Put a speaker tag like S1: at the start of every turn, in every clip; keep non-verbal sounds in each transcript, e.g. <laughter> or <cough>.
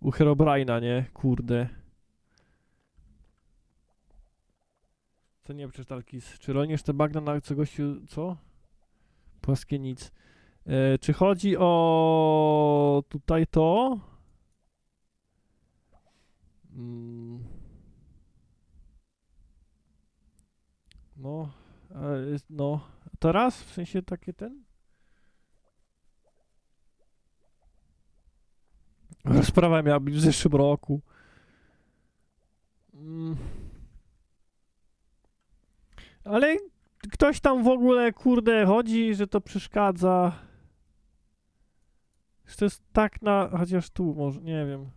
S1: U Herobrina, nie? Kurde. Co nie przeczytalkis? Czy rolniesz te bagna na co gościu, co? Płaskie nic. E, czy chodzi o tutaj to? Mm. No, no, teraz? W sensie takie ten? Rozprawa miała być w zeszłym roku. Mm. Ale ktoś tam w ogóle, kurde, chodzi, że to przeszkadza. Że to jest tak na... Chociaż tu może, nie wiem.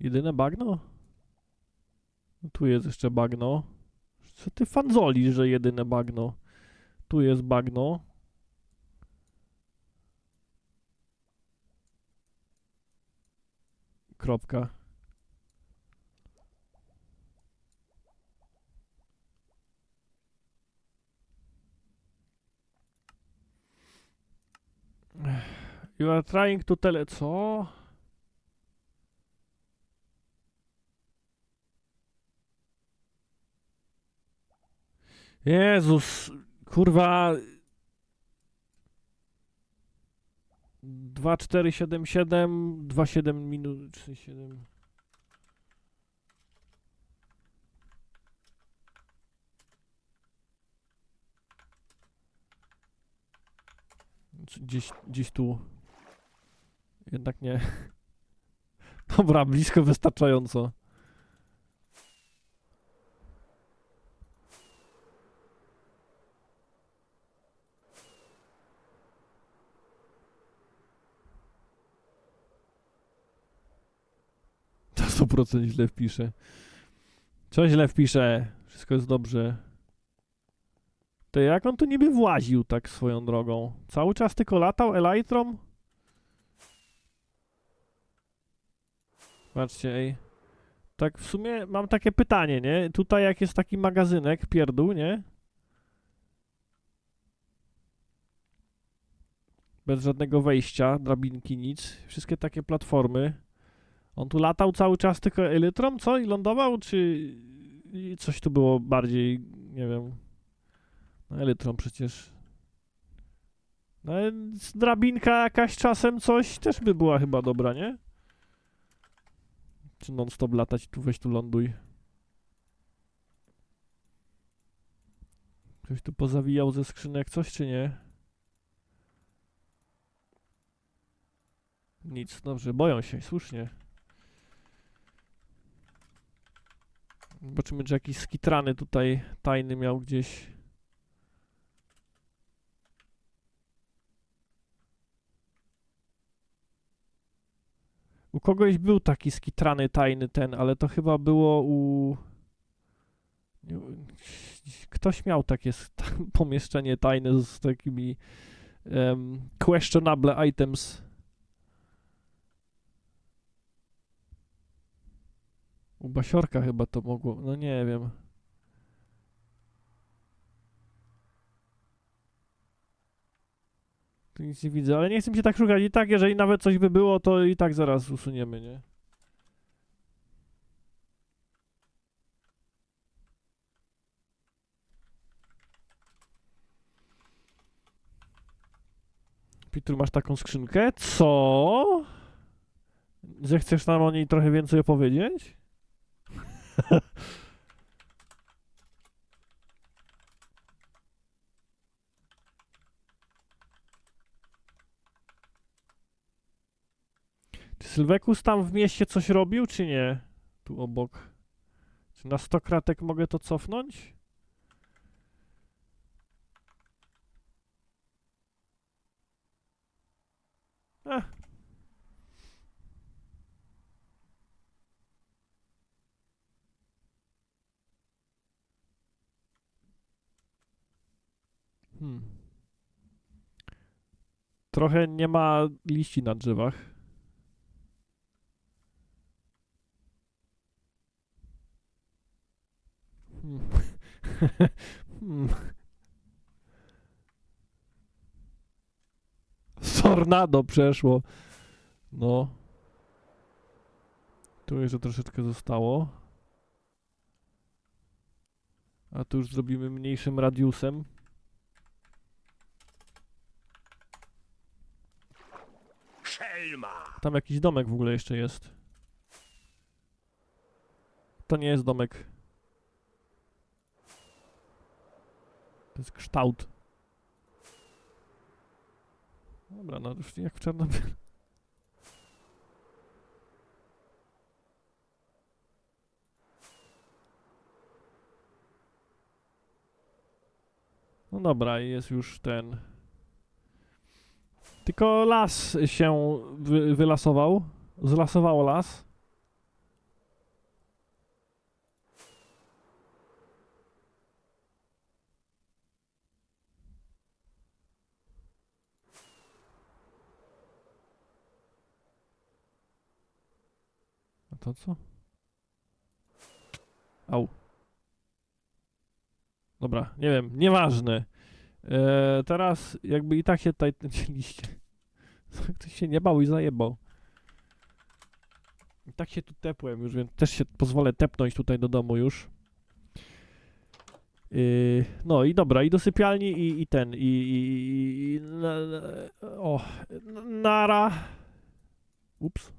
S1: Jedyne bagno? No Tu jest jeszcze bagno. Co ty fanzolisz, że jedyne bagno? Tu jest bagno. Kropka. You are trying to tell... Co? Jezus, kurwa. 2, 4, 7, 7, 2, 7 minut, 3, 7. Czy Gdzieś, gdzieś tu. Jednak nie. <laughs> Dobra, blisko wystarczająco. To 100% źle wpiszę. Co źle wpiszę? Wszystko jest dobrze. To jak on tu niby właził tak swoją drogą? Cały czas tylko latał Elytrom? Patrzcie, ej. Tak w sumie mam takie pytanie, nie? Tutaj jak jest taki magazynek, pierdół, nie? Bez żadnego wejścia, drabinki, nic. Wszystkie takie platformy. On tu latał cały czas tylko elytrom, co? I lądował, czy i coś tu było bardziej, nie wiem. No elytrom przecież. No więc drabinka jakaś czasem coś też by była chyba dobra, nie? Czy non stop latać tu, weź tu ląduj. Ktoś tu pozawijał ze skrzynek coś, czy nie? Nic, dobrze, boją się, słusznie. Zobaczymy, czy jakiś skitrany tutaj tajny miał gdzieś. U kogoś był taki skitrany tajny ten, ale to chyba było u... Ktoś miał takie <laughs> pomieszczenie tajne z takimi em, questionable items. U Basiorka chyba to mogło, no nie wiem. Tu nic nie widzę, ale nie chcę się tak szukać. I tak, jeżeli nawet coś by było, to i tak zaraz usuniemy, nie? Pitur, masz taką skrzynkę? Co? Że chcesz nam o niej trochę więcej opowiedzieć? Czy Sylwekus tam w mieście coś robił, czy nie? Tu obok. Czy na 100 kratek mogę to cofnąć? Ech. Hmm. Trochę nie ma liści na drzewach. Hmm. Hmm. Tornado przeszło. No. Tu jeszcze troszeczkę zostało. A tu już zrobimy mniejszym radiusem.
S2: Szelma!
S1: Tam jakiś domek w ogóle jeszcze jest. To nie jest domek. To jest kształt. Dobra, no już jak w Czarnobylu. No dobra, jest już ten. Tylko las się wy, wylasował. Zlasowało las. To co? Au. Dobra, nie wiem, nieważne. Eee, teraz jakby i tak się tutaj liście. <laughs> Ktoś się nie bał i zajebał. I tak się tu tepłem już, więc też się pozwolę tepnąć tutaj do domu już. Yy, no i dobra, i do sypialni i, i ten, i, i, i na, na, o, nara. Ups.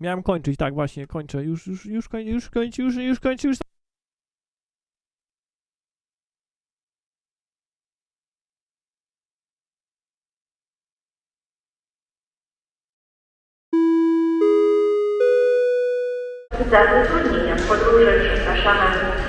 S1: Miałem kończyć, tak właśnie, kończę, już, już, już kończę, już kończę, już, już kończę, już.
S3: Za zatrudnieniem podróży przepraszamy